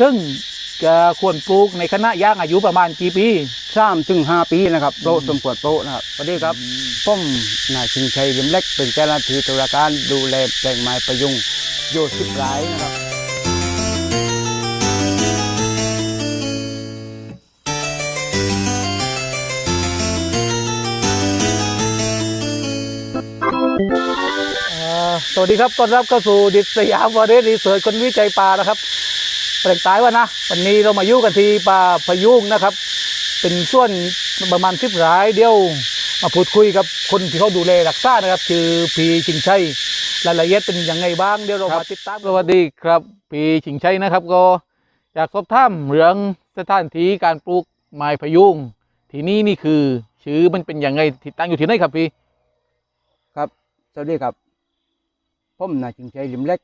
ซึ่งจะควรปลูกในคณะย่างอายุประมาณกี่ปี สามถึงห้าปีนะครับโปรสมควรโปรนะครับสวัสดีครับผมนายชิงชัยริมเล็กเป็นเจ้าหน้าที่ตุลาการดูแลแปลงไม้ประยุงโยสิบไร่นะครับเอ่อสวัสดีครับต้อนรับเข้าสู่ดิสยามวอร์เรสรีเสิร์ชคนวิจัยป่านะครับ แปลงตายวะนะวันนี้เรามาอยู่กันที่ป่าพะยุงนะครับ เป็นส่วนประมาณสิบรายเดียวมาพูดคุยกับคนที่เขาดูแลรักษานะครับ คือพีชิงชัยรายละเอียดเป็นยังไงบ้างเดี๋ยวเรามาติดตามสวัสดีครับพีชิงชัยนะครับ ก็อยากสอบถามเรื่องสถานที่การปลูกไม้พะยุงที่นี่นี่คือชื่อมันเป็นยังไงที่ตั้งอยู่ที่ไหนครับพี่ครับสวัสดีครับผมนายชิงชัยริมเล็ก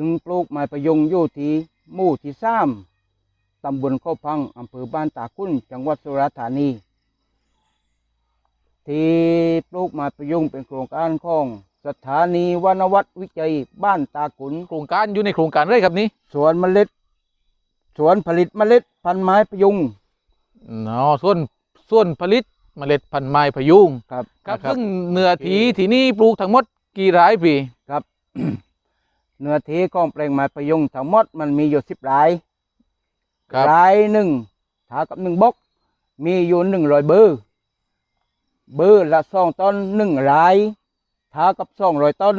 ถึงปลูกไม้ประยุงอยู่ที่หมู่ที่สามตำบลข้าวพังอำเภอบ้านตาคุ้นจังหวัดสุราษฎร์ธานี ที่ปลูกไม้ประยุงเป็นโครงการของสถานีวนวัตวิจัยบ้านตาขุนโครงการอยู่ในโครงการเลยครับนี้สวนเมล็ด สวนผลิตเมล็ดพันธุ์ไม้ประยุงเนาะส่วนส่วนผลิตเมล็ดพันธุ์ไม้พะยุงครับ ครับนะซึ่งเนื้อที่ที่นี่ปลูกทั้งหมดกี่ไร่พี่ครับ เนื้อที่ของแปลงไม้ประยุงทั้งหมดมันมีอยู่สิบไร่ครับ ไร่หนึ่งถากับหนึ่งบก มีอยู่หนึ่งร้อยเบอร์เบอร์ละสองต้นหนึ่งไร่ถากับสองร้อยต้น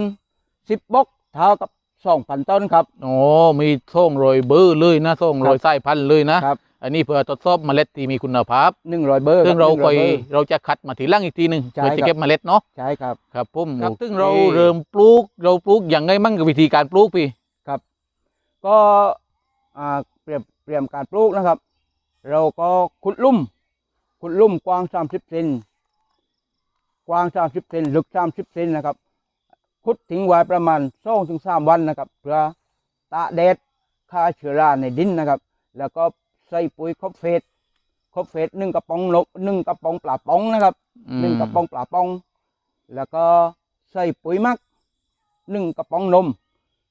สิบบกเท่ากับสองพันต้นครับ โอ้มีส่งโรยเบอร์เลยนะส่งโรยครับสายพันธุ์เลยนะครับ อันนี้เพื่อทดสอบเมล็ดที่มีคุณภาพหนึ่งร้อยเบอร์ซึ่งเราบคอย100บร์เราจะคัดมาทีหล่างอีกทีหนึ่งใช่เพื่อจะครับเก็บเมล็ดเนาะใช่ครับครับผมครับซึ่งเราโอเคเริ่มปลูกเราปลูกอย่างไงมั่งกับวิธีการปลูกพี่ก็อ่าเปรียบเปรียมการปลูกนะครับ เราก็ขุดลุ่มขุดลุ่มกว้างสามสิบเซนกว้างสามสิบเซนลึกสามสิบเซนนะครับขุดทิ้งไว้ประมาณสองถึงสามวันนะครับ เพื่อตากแดดฆ่าเชื้อราในดินนะครับ แล้วก็ ใส่ปุ๋ยครบเฟสครบเฟสหนึ่งกระป๋องนกหนึ่งกระป๋องปลาป๋องนะครับหนึ่งกระป๋องปลาป๋อง แล้วก็ใส่ปุ๋ยหมักหนึ่งกระป๋องนม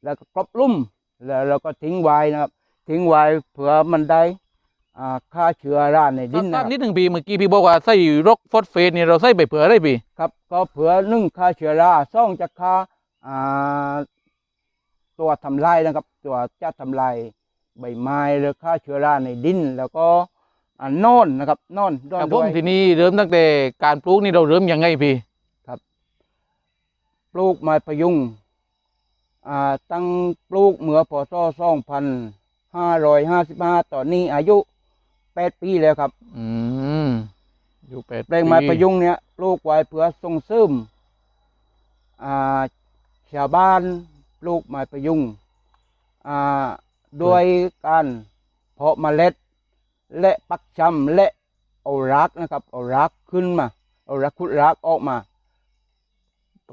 แล้วก็กรบลุ่มแล้วเราก็ทิ้งไว้นะครับ ทิ้งไว้เผื่อมันได้อ่าฆ่าเชื้อราในดินคนะรับครับนิดหนึ่งพี่เมื่อกี้พี่บอกว่าใส่รกฟอสเฟตเนี่ยเราใส่ไปเผื่ออะไรพี่ครับก็เผื่อหนึ่งฆ่าเชื้อราสองจะฆ่าอ่าตัวทำลายนะครับ ตัวจะทำลาย ใบไม้หรือฆ่าเชื้อราในดิน แล้วก็อ่านอนนะครับนอนนอคนรับผด้มวย ทีนี้เริ่มตั้งแต่การปลูกนี่เราเริ่มยังไงพี่ ปลูกไม้พยุงอ่าตั้งปลูกเมื่อพศสองพันห้าร้อยห้าสิบห้าตอนนี้อายุแปดปีแล้วครับ อืมอยู่แปดแปลงไม้ปีพยุงเนี่ยปลูกไว้เพื่อส่งเสริมอ่าชาวบ้านปลูกไม้พยุงอ่า โดยการเพาะเมล็ด และปักชำและเอารากนะครับเอารากขึ้นมาเอารากขุดรากออกมา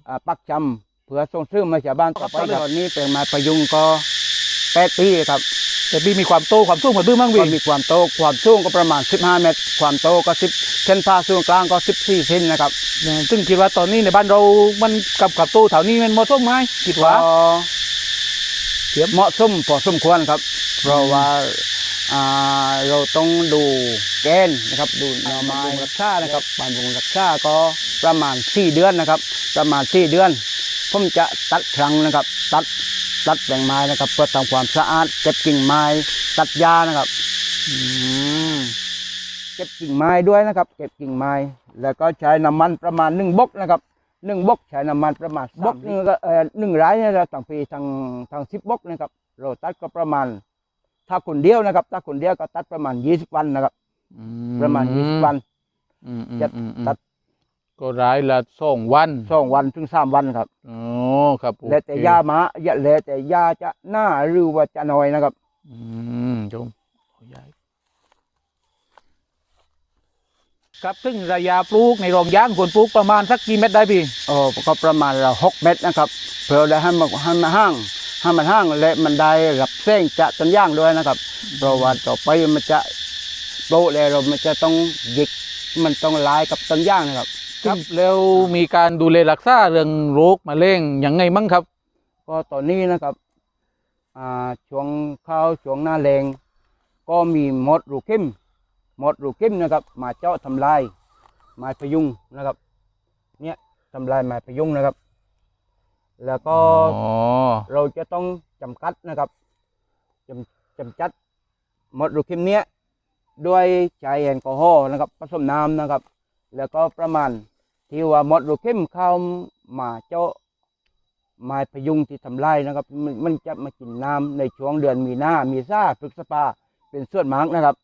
อ่าปักชำเพื่อส่งเสริมให้ชาวบ้านต่อไปตอนนี้แปลงไม้พยุงก็แปดปีครับแต่พี่มีความโตความสูงมาด้วยมั้งก็พี่มีความโตความสูงก็ประมาณ 15 เมตร ความโตก็ 10เส้นผ่าศูนย์กลางก็ 14เซนนะครับ ซึ่งคิดว่าตอนนี้ในบ้านเรามันกับกับโตแถวนี้มันเหมาะสมไหมคิดว่าก็ เทียบเหมาะสมพอสมควรครับ เพราะว่าเราต้องดูแกนนะครับ ดูหน่อไม้รักษานะครับบำรุงรักษาก็ประมาณ 4 เดือนนะครับ ประมาณ 4 เดือน ผมจะตัดครั้งนะครับ ตัดตัดแบ่งไม้นะครับ เพื่อทำความสะอาดเก็บกิ่งไม้ตัดหญ้านะครับเก็บกิ่งไม้ด้วยนะครับ เก็บกิ่งไม้ แล้วก็ใช้น้ำมันประมาณหนึ่งบกนะครับ หนึ่งบกใช้น้ำมันประมาณบกหนึงก็เอ่อหนึ่งไร่เนี่ยเราต่างปีทางทางสิบบกนะครับเราตัดก็ประมาณ ถ้าคนเดียวนะครับ ถ้าคนเดียวก็ตัดประมาณยี่สิบวันนะครับอืประมาณยี่สิบวันอืมอืมจะอืมอืมตัดก็ร้ายละสองวันสองวันถึงสามวันครับอ๋อครับโอเคแล้วแต่ยามาอย่าแล้วแต่ยาจะหน้าหรือว่าจะน้อยนะครับ อืมชมขอย้าย ครับซึ่งระยะปลูกในโรงยางควรปลูกประมาณสักกี่เม็ดได้พี่โอ้ก็ประมาณเราหกเม็ดนะครับเพื่อได้ให้มันให้มันห้างให้มันห้างและมันได้รับแสงจากต้นย่างด้วยนะครับเพราะว่าต่อไปมันจะโตแล้วเรามันจะต้องหยิกมันต้องลายกับต้นย่างนะครับ ครับแล้วมีการดูแลรักษาเรื่องโรคมะเร็งยังไงมั่งครับ ก็ตอนนี้นะครับอ่าช่วงข้าวช่วงหน้าแรงก็มีมดรูเข้ม มดรูเข้มนะครับ มาเจาะทำลายไม้พยุงนะครับเนี่ยทำลายไม้พยุงนะครับ แล้วก็อ๋อเราจะต้องจำกัดนะครับจำจำจัดมดรูเข้มเนี้ยด้วยใจแอลกอฮอล์นะครับผสมน้ำนะครับ แล้วก็ประมาณที่ว่ามดรูเข้มเข้ามาเจาะไม้พยุงที่ทำลายนะครับ มันมันจะมากินน้ำในช่วงเดือนมีนามีซาพฤษภาเป็นส่วนมากนะครับ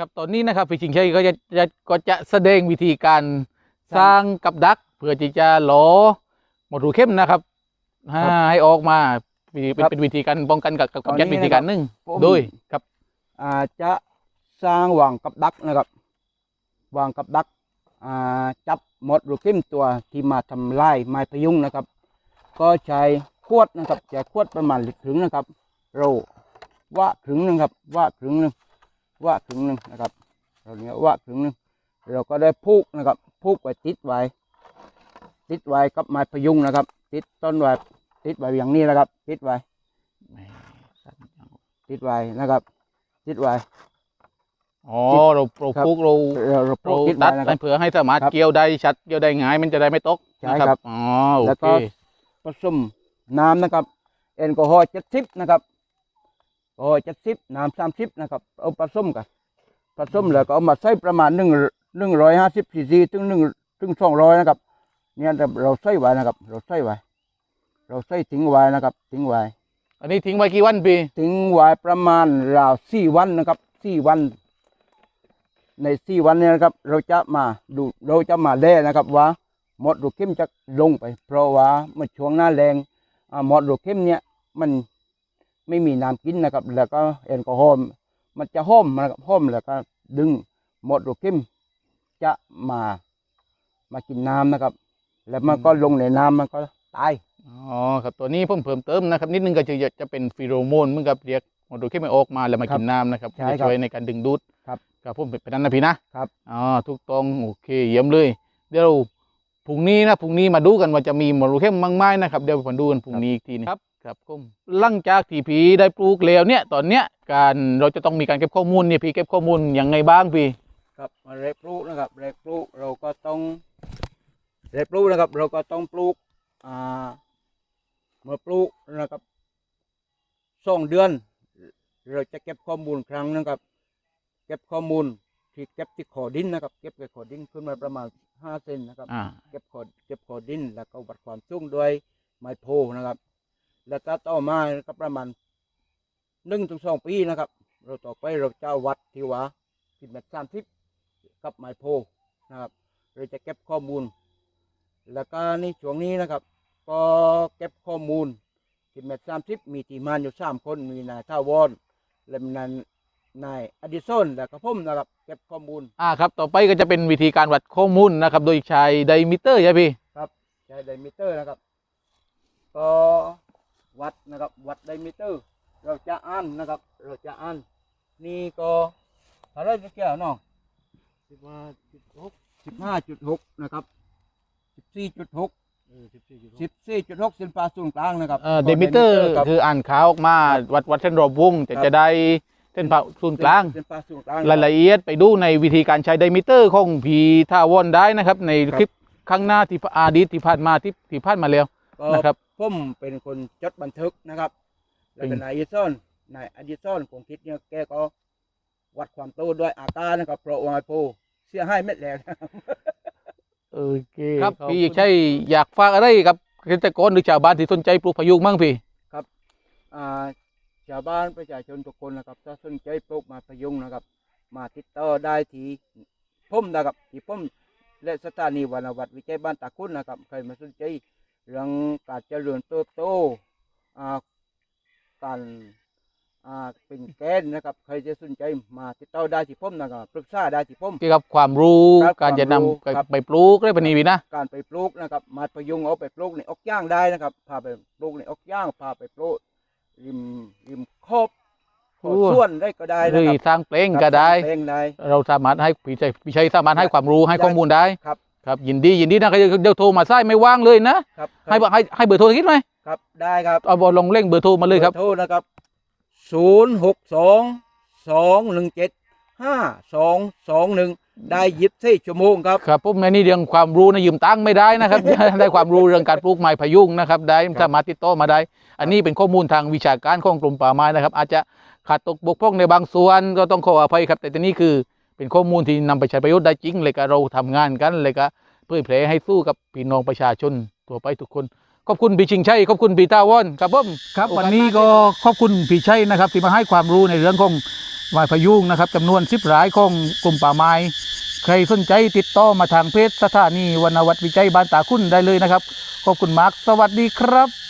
ครับตอนนี้นะครับพี่ชิงชัยก็จะจะก็จะแสดงวิธีการสร้างกับดัก เพื่อที่จะหลอหมดรูเข้มนะครับให้ให้ออกมาเป็นเป็นครับเป็นวิธีการป้องกันกับกับตอนยัดนี้วิธีการหนึ่งผมโดยครับอาจะสร้างวางกับดักนะครับวางกับดักอ่าจับมดรูเข้มตัวที่มาทำลายไม้พยุงนะครับ ก็ใช้ขวดนะครับใช้ขวดประมาณลิตรถึงนะครับเราว่าถึงหนึงครับว่าถึงหนึง ว่าถึงหนึงนะครับเราเนี้ยว่าถึงหนึงเราก็ได้พูกนะครับพูกไว้ติดไว้ติดไว้กับไม้พยุงนะครับ ติดต้นไว้ติดไว้อย่างนี้นะครับ ติดไว้ติดไว้นะครับ ติดไว้อ๋อเราเราครับปลูกเราเราเราปลูเรากติดตัไว้ดนะครับเพื่อให้สามารถครับเกี่ยวได้ชัดเกี่ยวได้ง่ายมันจะได้ไม่ตกใช่นะครับอ๋อโอแล้วเคก็ผสมน้ำนะครับแอลกอฮอล์เจ็ดสิบนะครับแอล กอฮอล์เจ็ดสิบน้ำสามสิบนะครับ เอาผสมกันผสมแล้วก็เอามาใส่ประมาณหนึ่งหนึ่งร้อยห้าสิบซีซีถึงหนึ่งถึงสองร้อยนะครับ เนี่ยเราใส่ไว้นะครับ เราใส่ไว้ เราใส่ทิ้งไว้นะครับ ทิ้งไว้ อันนี้ทิ้งไว้กี่วันพี่ทิ้งไว้ประมาณราวสี่วันนะครับสี่วัน ในสี่วันเนี้นะครับ เราจะมาดูเราจะมาแล่นะครับว่าหมดลูกเข้มจะลงไป เพราะว่าเมื่อช่วงหน้าแรงอ่าหมดลูกเข้มเนี่ยมัน ไม่มีน้ำกินนะครับ แล้วก็แอลกอฮอล์มันจะห้อมนะครับห้อมแล้วก็ดึงหมดลูกเข้มจะมามากินน้ำนะครับ แล้วมันก็ลงในน้ำมันก็ตายอ๋อครับตัวนี้เพิ่มเพิ่มเติมนะครับ นิดนึงก็จะจะเป็นฟีโรโมนเหมือนกับเรียกหมดรูเข้มไม่ออกมาแล้วมากินน้ำนะครับใช่จะครับช่วยในการดึงดูดครับครับผมเป็นนั้นนะพี่นะครับอ๋อถูกต้องโอเคเยี่ยมเลย เดี๋ยวพรุ่งนี้นะพรุ่งนี้มาดูกันว่าจะมีหมดรูเข้มมั้งไหมนะครับเดี๋ยวมาดูกันพรุ่งนี้อีกทีนะครับ ครับผมหลังจากที่พี่ได้ปลูกแล้วเนี่ยตอนเนี้ยการเราจะต้องมีการเก็บข้อมูลเนี่ยพี่เก็บข้อมูลยังไงบ้างพี่ครับเรปลูกนะครับเรปลูกเราก็ต้องเรปลูกนะครับ เราก็ต้องปลูกอ่าเมื่อปลูกนะครับสองเดือน เราจะเก็บข้อมูลครั้งนะครับ เก็บข้อมูลที่เก็บที่ขอดินนะครับ เก็บกับขอดินขึ้นมาประมาณห้าเซนนะครับอ่าเก็บขอเก็บขอดินแล้วก็วัดความสูงด้วยไม้โพนะครับ แล้วก็ต่อมาก็ประมาณหนึ่งถึงสองปีนะครับ เราต่อไปเราจะวัดที่ว่าสิบเมตรสามสิบกับไม้โพนะครับ เราจะเก็บข้อมูล แล้วก็ในช่วงนี้นะครับ ก็เก็บข้อมูลสิบเมตรสามสิบมีทีมงานอยู่สามคนมีนายท่าวอนและมีนายนายอดิสันแล้วก็ผมนะครับเก็บข้อมูลอ่าครับต่อไปก็จะเป็นวิธีการวัดข้อมูลนะครับ โดยใช้ไดมิเตอร์ใช่พี่ใช้ไดมิเตอร์นะครับก็ วัดนะครับ วัดไดมิเตอร์ เราจะอ่านนะครับ เราจะอ่านนี่ก็เท่าไหรจะเกี่ยวเนาะสิบห้าจุดหกสิบห้าจุดหกนะครับสิบสี่จุดหกสิบสี่จุดหกเส้นผ่าศูนย์กลางนะครับเอ่อเดมิเตอร์ครับคืออ่านข่าวออกมาวัดวัดเส้นรอบวงจะครับจะได้เส้นผ่าศูนย์กลางเส้นผ่าศูนย์กลางรายละเอียดไปดูในวิธีการใช้ไดมิเตอร์ของผีท่าวอนได้นะครับ ในครับคลิปข้างหน้าที่อาดีตที่ผ่านมาที่ที่ผ่านมาแล้วก็นะครับ ผมเป็นคนจดบันทึกนะครับ แล้วก็เป็นนายอดิสันนายอดิสันผมคิดเนี่ยแกก็วัดความโตด้วยอาการนะครับเพราะว่าโพเสียให้เม็ดแล้วนะครับโอเคครับพี่ใช่อยากฝากอะไรกับเกษตรกรหรือชาวบ้านที่สนใจปลูกพะยุงมั่งพี่อ่าชาวบ้านประชาชนทุกคนนะครับถ้าสนใจปลูกไมาพยุงนะครับ มาติดต่อได้ที่ผมนะครับที่ผมและสถานีวรรณวัฒน์วิจัยบ้านตาคุณนะครับใครมาสนใจ เรื่องการเจริญเติบโตอ่าการอ่าเป็นแกนนะครับใครจะสนใจมาติดต่อได้ที่ผมนะครับปรึกษาได้ที่ผมเกี่ยวกับความรู้ครับการจะความรู้นำครับไปปลูกได้ปะนีพี่นะการไปปลูกนะครับ มาพยุงเอาไปปลูกในออกย่างได้นะครับพาไปปลูกในออกย่างพาไปปลูกริมริมครอบขอส่วนได้ก็ได้หนะรือครับสร้างเพลงก็ได้เพลงได้ เราสามารถให้พี่ชัยพี่ชัยสามารถให้ความรู้ให้ได้ข้อมูลได้ครับ ครับยินดียินดีนะเดี๋ยวโทรมาใส่ไม่ว่างเลยนะครับให้บอกให้ให้เบอร์โทรคิดไหมครับได้ครับเอาบอกลองเร่งเบอร์โทรมาเลยครับโทรนะครับศูนย์หกสองสองหนึ่งเจ็ดห้าสองสองหนึ่งได้ยิบสี่ชั่วโมงครับครับผมในนี่เรื่องความรู้นะยืมตังค์ไม่ได้นะครับ ได้ความรู้เรื่องการปลูกไม้พะยุงนะครับ ได้สามารถติดต่อมาได้ อันนี้เป็นข้อมูลทางวิชาการของกรมป่าไม้นะครับ อาจจะขาดตกบกพร่องในบางส่วนก็ต้องขออภัยครับ แต่ทีนี้คือ เป็นข้อมูลที่นำไปใช้ประโยชน์ได้จริงเลยก็เราทำงานกันเลยก็เพื่อแผลให้สู้กับพี่น้องประชาชนทั่วไปทุกคนขอบคุณพี่ชิงชัยขอบคุณพี่ตาวอนครับผมครับโอกาสวันนี้ก็ขอบคุณพี่ชัยนะครับ ที่มาให้ความรู้ในเรื่องของไม้พะยุงนะครับจำนวนสิบรายของกรมป่าไม้ ใครสนใจติดต่อมาทางเพจสถานีวรรณวัฒน์วิจัยบ้านตาคุณได้เลยนะครับ ขอบคุณมากสวัสดีครับ